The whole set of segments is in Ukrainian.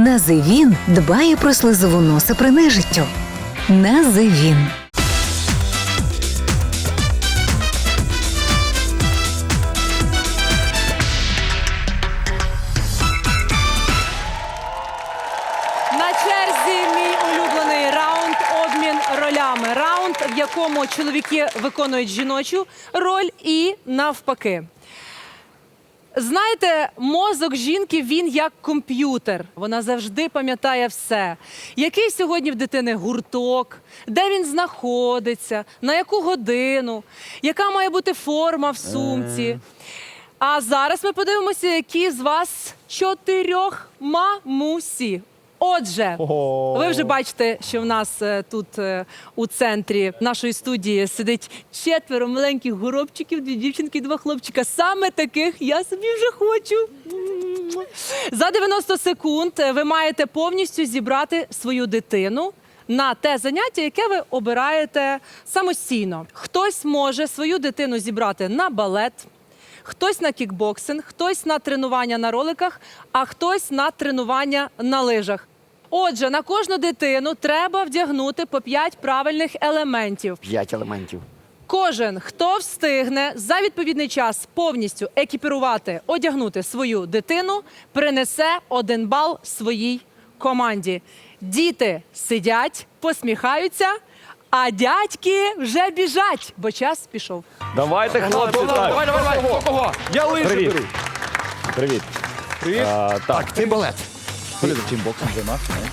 Називін дбає про слизову носа при нежиттю. Називін. На черзі мій улюблений раунд обмін ролями. Раунд, в якому чоловіки виконують жіночу роль і навпаки. Знаєте, мозок жінки він як комп'ютер. Вона завжди пам'ятає все. Який сьогодні в дитини гурток, де він знаходиться, на яку годину, яка має бути форма в сумці. А зараз ми подивимося, які з вас чотирьох мамусі. Отже, ви вже бачите, що в нас е, тут е, у центрі нашої студії сидить четверо маленьких горобчиків, дві дівчинки, два хлопчика. Саме таких я собі вже хочу. За 90 секунд е, ви маєте повністю зібрати свою дитину на те заняття, яке ви обираєте самостійно. Хтось може свою дитину зібрати на балет. Хтось на кікбоксинг, хтось на тренування на роликах, а хтось на тренування на лижах. Отже, на кожну дитину треба вдягнути по 5 правильних елементів. П'ять елементів. Кожен, хто встигне за відповідний час повністю екіпірувати, одягнути свою дитину, принесе один бал своїй команді. Діти сидять, посміхаються, а дядьки вже біжать, бо час пішов. Давайте, хлопці, так. Давай, давай, давай. Кого? Я лижі Привіт. беру. Привіт. Привіт. А, так, Ти балет. Ти чим боксом займався? ні?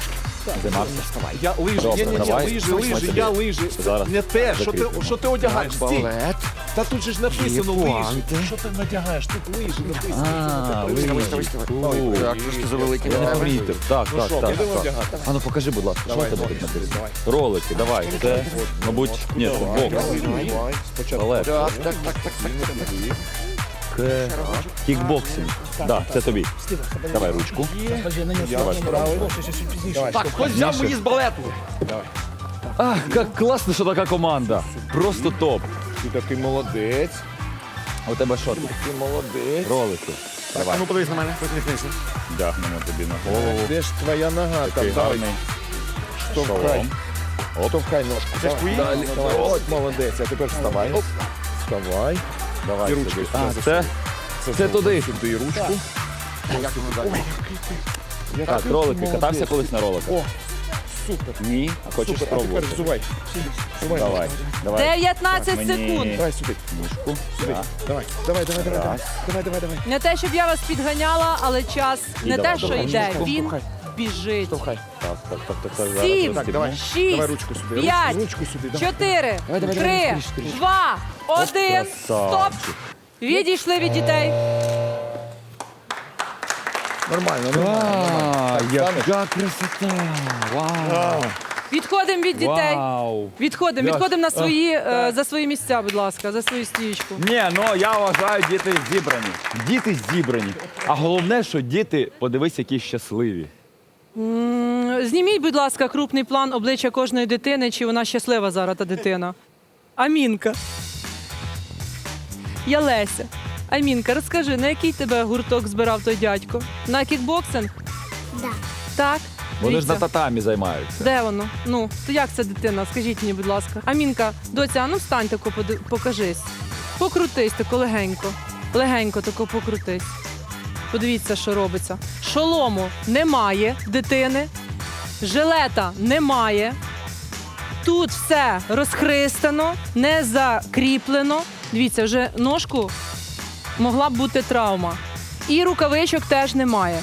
Займався? Я лижі, Добре, ні, ні, ні, давай. лижі, лижі, я лижі. Зараз Не те, що ти, закріпимо. що ти одягаєш. Стій. Балет. Та тут же ж написано лижі. Що ти надягаєш? Тут лижі написано. А, Лижі. лижі. Давай. Так, трошки завеликі. Я не помітив. Так, Ну так, так. будемо так. вдягати? А ну покажи, будь ласка, що в тебе тут написано? Ролики, давай. Це, мабуть, ні, це бокс. Давай, спочатку. Балет. Так, так, так, так, так. Ке- Кікбоксинг. Так, це тобі. Давай ручку. Давай, Так, хтось взяв мені з балету. А, як класно, що така команда. Просто топ. Ти такий молодець. А у тебе що? Ти молодець. Ролики. А ну подивись на мене, посміхнися. Вдягнемо тобі на голову. Де ж твоя нога? Там Такий гарний штовхай. шолом. Штовхай ножку. Це ж твої? давай. От, молодець. А тепер вставай. Вставай. Давай І ручки А, засунь. це? Це туди. Сюди ручку. Як воно далі? Так, ролики. Катався колись на роликах? О, супер. Ні, а хочеш Супер. А тепер зувай. Зувай. Давай, давай. 19 Мені- секунд. Давай сюди. Ніжку. Сюди. Так. Давай, давай, давай, давай, давай. Давай, давай, давай. Не те, щоб я вас підганяла, але час не давай, те, що давай. йде, він біжить. Штовхай. Так, так, так, так, так. Сім. Так, давай. Шість, Давай ручку сюди. п'ять, Ручку, ручку сюди. Давай. Чотири, давай, давай, три, скоріше, скоріше. два, один. Стоп. Красавчик. Відійшли від дітей. Нормально, нормально. А, яка красота! Вау! Відходимо від дітей. Вау! Відходимо, відходимо на свої е, за свої місця, будь ласка, за свою стічку. Ні, ну я вважаю, діти зібрані. Діти зібрані. А головне, що діти, подивись, які щасливі. Зніміть, будь ласка, крупний план обличчя кожної дитини, чи вона щаслива зараз та дитина. Амінка. Я Леся. Амінка, розкажи, на який тебе гурток збирав той дядько? На кікбоксинг? Да. Так. Вони ж Дивіться. на татамі займаються. Де воно? Ну, то як це дитина? Скажіть мені, будь ласка. Амінка, доця, а ну встань тако, поди- покажись. Покрутись тако легенько. Легенько тако покрутись. Подивіться, що робиться. Шолому немає дитини, жилета немає. Тут все розхристано, не закріплено. Дивіться, вже ножку могла б бути травма. І рукавичок теж немає.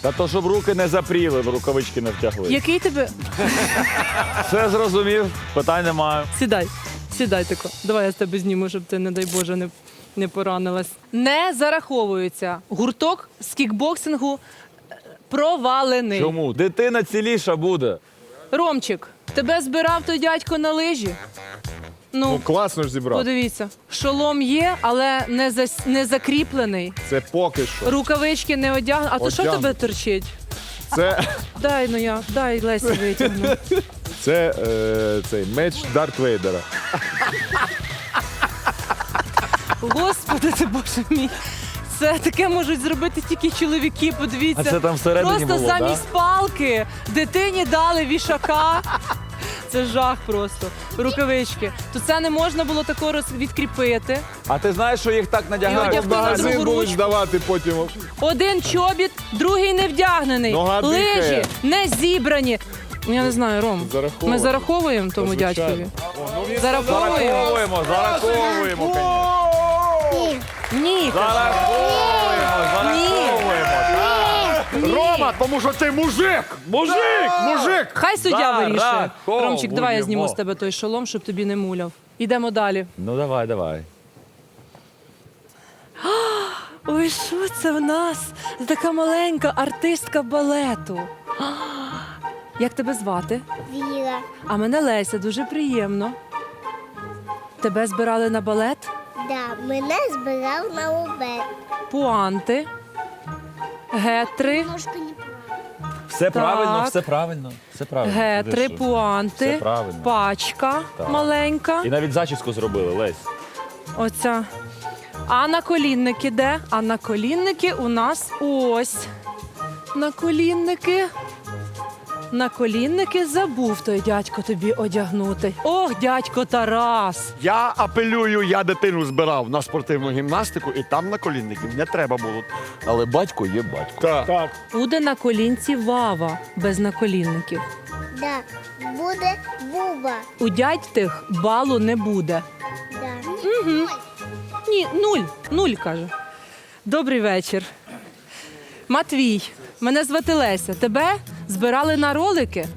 Та то, щоб руки не запріли, в рукавички не втягли. Який тебе Все зрозумів, питань немає. Сідай, сідай тако. Давай я з тебе зніму, щоб ти, не дай Боже, не, не поранилась. Не зараховується. Гурток з кікбоксингу е, провалений. Чому? Дитина ціліша буде. Ромчик, тебе збирав той дядько на лижі? Ну, Ну, класно ж зібрав. подивіться. Шолом є, але не, зас... не закріплений. Це поки що. Рукавички не одягнені. А то що Одягнуто. тебе торчить? Це, Дай ну я, дай Лесі витягну. це е, цей меч Дарт Вейдера. Господи ти боже мій. Це таке можуть зробити тільки чоловіки. Подивіться. А це там всередині Просто було, замість палки дитині дали вішака. Це жах просто. Рукавички. То це не можна було такого роз- відкріпити. А ти знаєш, що їх так надягають? одягти на Магазин другу будуть ручку. здавати потім. Один чобіт, другий не вдягнений. Нога Лижі не зібрані. Я не знаю, Ром. Зараховувати. Ми зараховуємо тому Звичайно. дядькові. Зараховуємо. Зараховуємо, зараховуємо, конечно. Ні. Зараховуємо, зараховуємо. Рома, тому що ти мужик! Мужик! Мужик! Хай суддя вирішує. Зараховуємо. Ромчик, давай я зніму з тебе той шолом, щоб тобі не муляв. Ідемо далі. Ну давай, давай. Ой, що це в нас? Така маленька артистка балету. А, Як тебе звати? Віра. А мене Леся, дуже приємно. Тебе збирали на балет? Да, мене збирав на обед. Пуанти, гетри, Ножка не права. Все правильно, все правильно. Все правильно. гетри, Ти що? пуанти, Все правильно. пачка Так. маленька. І навіть зачіску зробили, Лесь. Оця. А наколінники де? А наколінники у нас ось. Наколінники. Наколінники забув той дядько тобі одягнути. Ох, дядько Тарас. Я апелюю, я дитину збирав на спортивну гімнастику, і там на колінників не треба було. Але батько є батько. Так. так. Буде на колінці вава без наколінників. Да. Буде буба. У дядь тих балу не буде. Да. Ні, нуль. Нуль каже. Добрий вечір. Матвій, мене звати Леся. Тебе збирали на ролики?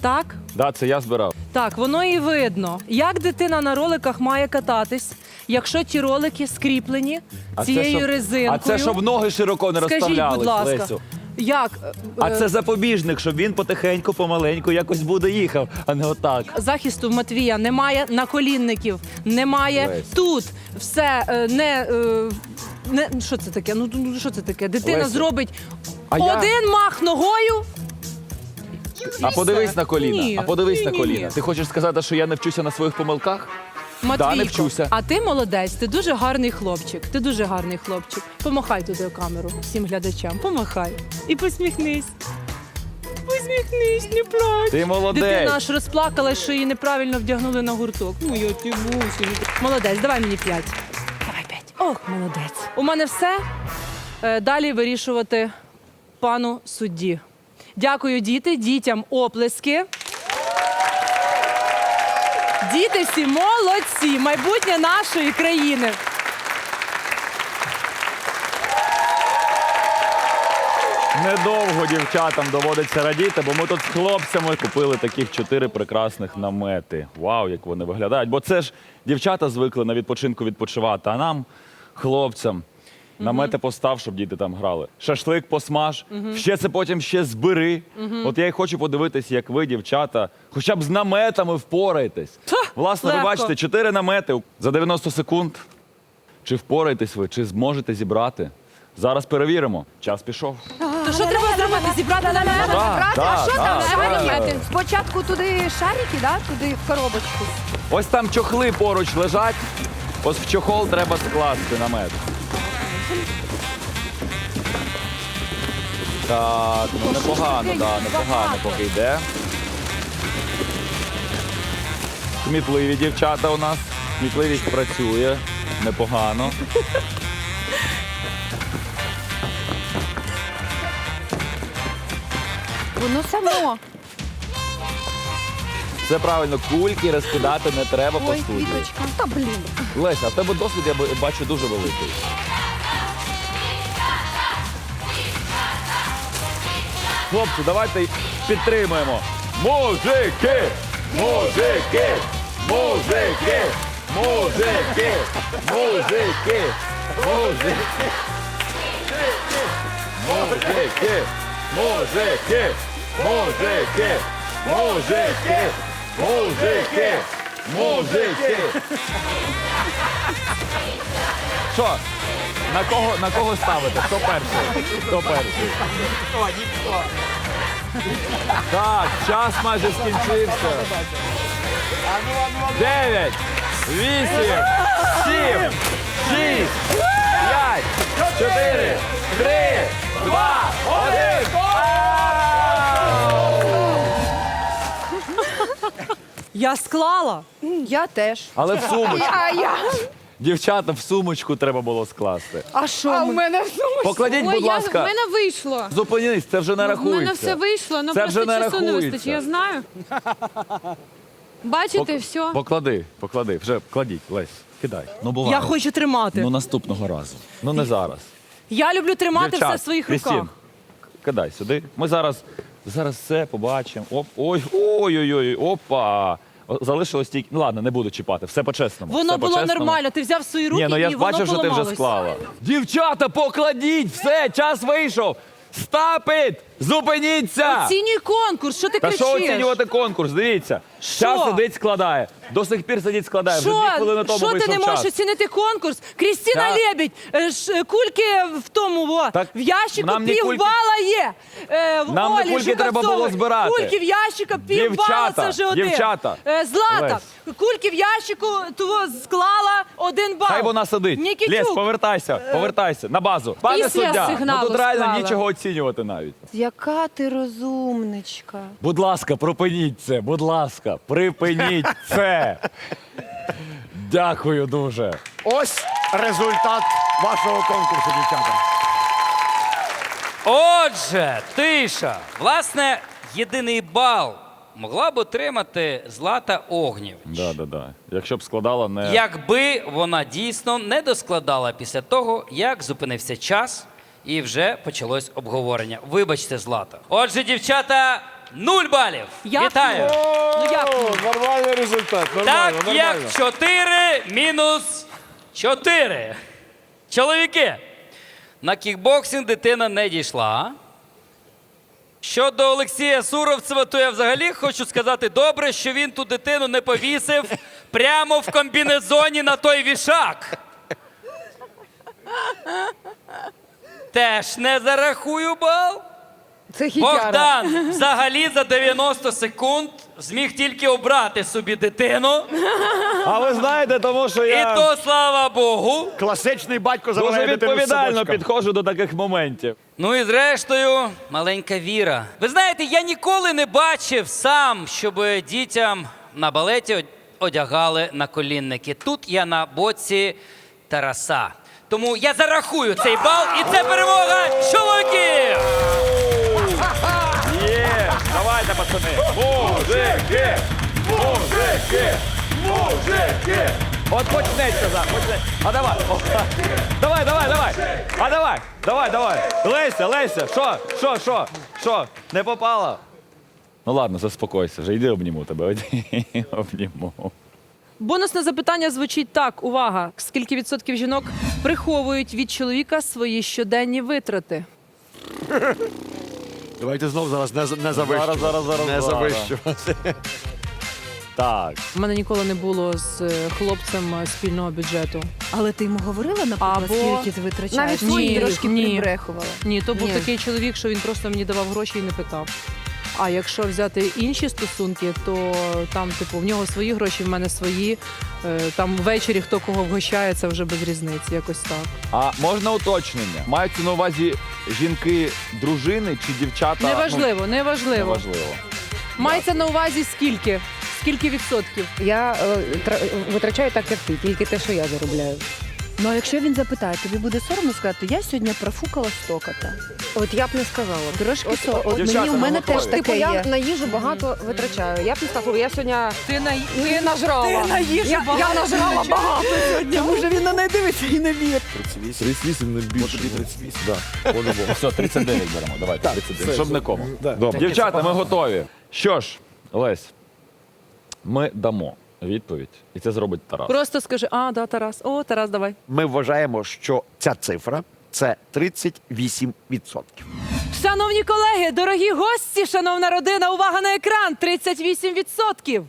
Так? Да, це я збирав. Так, воно і видно. Як дитина на роликах має кататись, якщо ті ролики скріплені цією щоб, резинкою. А це щоб ноги широко не Скажіть, розставлялись, будь ласка, Лесю. як А е, це запобіжник, щоб він потихеньку, помаленьку якось буде їхав, а не отак. захисту в Матвія немає наколінників, немає Лесь. тут все е, не. е, Не, що це таке? Ну ну, що це таке? Дитина Лесю, зробить а я- один мах ногою. А подивись на коліна. Ні, а подивись ні, на ні, коліна. ні. Ти хочеш сказати, що я не вчуся на своїх помилках? Матвійко, не вчуся. а ти молодець, ти дуже гарний хлопчик. Ти дуже гарний хлопчик. Помахай туди в камеру всім глядачам. Помахай. І посміхнись. Посміхнись, не плач. Ти молодець. Дитина аж розплакалась, що її неправильно вдягнули на гурток. Ну, я ти. Молодець, давай мені п'ять. Давай п'ять. Ох, молодець. У мене все. Е, Далі вирішувати пану судді. Дякую, діти, дітям оплески. Діти всі молодці, майбутнє нашої країни. Недовго дівчатам доводиться радіти, бо ми тут з хлопцями купили таких чотири прекрасних намети. Вау, як вони виглядають. Бо це ж дівчата звикли на відпочинку відпочивати, а нам, хлопцям, намети постав, щоб діти там грали. Шашлик посмаж, ще це потім ще збери. От я і хочу подивитись, як ви, дівчата, хоча б з наметами впораєтесь. Власне, ви легко. бачите, чотири намети за 90 секунд. Чи впораєтесь ви, чи зможете зібрати? Зараз перевіримо. Час пішов. То що треба зробити? Зібрати на мене? Так, так, що там? так, так. намети. Спочатку туди шарики, да? туди в коробочку. Ось там чохли поруч лежать. Ось в чохол треба скласти намет. Так, ну непогано, да, непогано поки йде. Кмітливі дівчата у нас. Кмітливість працює. Непогано. Воно само. Все правильно, кульки розкидати не треба по Ой, студії. квіточка. Та блін. Леся, а в тебе досвід я б- бачу дуже великий. Хлопці, давайте підтримуємо. Мужики! Мужики! Мужики! Мужики! Мужики! Мужики! Мужики! Мужики! Мужики! Мужики! Мужики! Мужики! Що? На кого, на кого ставити? Хто перший? Хто перший? Так, час майже скінчився. Дев'ять, вісім, сім, шість, п'ять, П'ять, чотири, три, два, один. Я склала. Я теж. Але в сумочку. А я. Дівчата, в сумочку треба було скласти. А що? А у мене в сумочці. Покладіть, Ой, будь я, ласка. в мене вийшло. Зупинись, це вже не В рахується. мене все вийшло, ну Це просто вже не часу не рахується. вистачить, я знаю. Бачите, все. Поклади, поклади. Вже кладіть, Лесь, кидай. Ну, буває. Я хочу тримати. Ну, наступного разу. Ну, не зараз. Я люблю тримати все в своїх Крістін. Кидай сюди. Ми зараз, зараз все побачимо. Оп, ой, ой, ой, ой, опа. Залишилось тільки. Ну ладно, не буду чіпати. Все по-чесному. Воно все було по-чесному. нормально. Ти взяв свої руки Ні, ну я і ж воно бачив, що ти вже поламалось. склала. Дівчата, покладіть! Все, час вийшов! Стапит! Зупиніться! Оцінюй конкурс, що ти Та кричиш? що оцінювати конкурс? Дивіться. Що? Час сидить, складає. До сих пір сидить, складає. Вже дві хвилини тому що ти вийшов не можеш час. оцінити конкурс? Крістіна Так. Лебідь, е, ш- кульки в тому, во, Так в ящику нам не кульки- півбала є. Е, в Нам не Олі кульки треба було збирати. Кульки в ящика півбала, Дівчата, це вже один. дівчата. Е, Злата, кульки в ящику того склала один бал. Хай вона сидить. Нікітюк. Лєс, повертайся, повертайся на базу. Пане Після суддя, ну сигналу тут реально склала. нічого оцінювати навіть. Яка ти розумничка. Будь ласка, припиніть це, будь ласка, припиніть це. Дякую дуже. Ось результат вашого конкурсу, дівчата. Отже, тиша. Власне, єдиний бал могла б отримати Злата Огнєвич. Да, да, да. Якщо б складала не Якби вона дійсно не доскладала після того, як зупинився час і вже почалось обговорення. Вибачте, Злата. Отже, дівчата, нуль балів. Як? Вітаю! Ну як? Нормальний результат. Так Нормально, як нормально. 4 мінус 4. Чоловіки, на кікбоксинг дитина не дійшла. Щодо Олексія Суровцева, то я взагалі хочу сказати добре, що він ту дитину не повісив прямо в комбінезоні на той вішак. Теж не зарахую бал. Це хітяра. Богдан взагалі за 90 секунд зміг тільки обрати собі дитину. А ви знаєте, тому що І то слава Богу. Класичний батько дуже забирає дитину з відповідально садочка. підходжу до таких моментів. Ну і зрештою, маленька Віра. Ви знаєте, я ніколи не бачив сам, щоб дітям на балеті од- одягали наколінники. Тут я на боці Тараса. Тому я зарахую цей бал, і це перемога чоловіків! Є! Давайте, пацани! Мужики! Мужики! Мужики! От почнеться за, почнеться. А давай. О, давай, давай, давай. А давай, давай, давай. Леся, Леся, що, що, що, що, не попала? Ну ладно, заспокойся вже, йди обніму тебе, йди обніму. Бонусне запитання звучить так: увага! Скільки відсотків жінок приховують від чоловіка свої щоденні витрати? Давайте знов зараз не, не завищу. Зараз, зараз, зараз, Не зараз. завищувати. Так. У мене ніколи не було з е, хлопцем е, спільного бюджету. Але ти йому говорила, наприклад, Або- скільки ти витрачаєш? Навіть Ні, трошки ні. прибрехувала. Ні, то був Ні. такий чоловік, що він просто мені давав гроші і не питав. А якщо взяти інші стосунки, то там, типу, в нього свої гроші, в мене свої. Е, Там ввечері хто кого вгощає, це вже без різниці, якось так. А можна уточнення? Маються на увазі жінки, дружини чи дівчата? Неважливо, Ну, неважливо. неважливо. Мається на увазі скільки? Скільки відсотків? Я е, тра- витрачаю так, як ти, тільки те, що я заробляю. Ну а якщо він запитає, тобі буде соромно сказати, я сьогодні профукала стоката. От я б не сказала. Трошки От- со... от Дівчата, мені у ми мене готові. теж Типу, таке я є. на їжу багато витрачаю. Я б не сказала, я сьогодні Ти на не нажрала. Ти на їжу я, багато я нажрала багато сьогодні. Тому що він на неї дивиться і не вірить. 38 не більше. 38. Да, по-любому. Все, 39 беремо. Давайте, 39. Щоб нікому. Да. Добре. Дівчата, ми готові. Що ж, Лесь, ми дамо відповідь, і це зробить Тарас. просто скажи, а, да, Тарас. О, Тарас, давай. Ми вважаємо, що ця цифра це 38%. Шановні колеги, дорогі гості, шановна родина, увага на екран! 38%!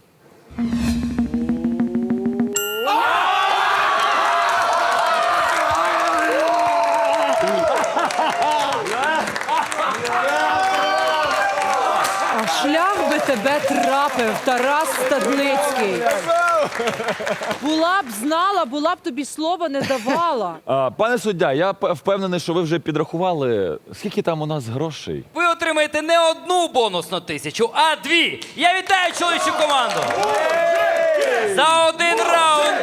Тебе трапив, Тарас Стадницький. Була б знала, була б тобі слова не давала. А, пане суддя, я п- впевнений, що ви вже підрахували, скільки там у нас грошей. Ви отримаєте не одну бонусну тисячу, а дві. Я вітаю чоловічу команду. За один раунд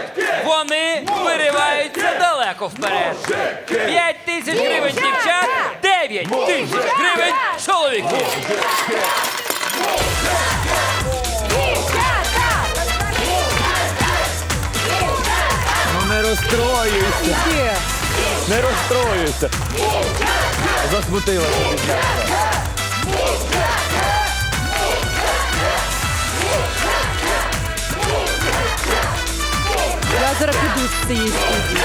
вони вириваються далеко вперед. П'ять тисяч гривень дівчат, дев'ять тисяч гривень чоловіків. Розстроюйся, не розстроюйся. Засмутилася. Я зараз піду з цієї студії.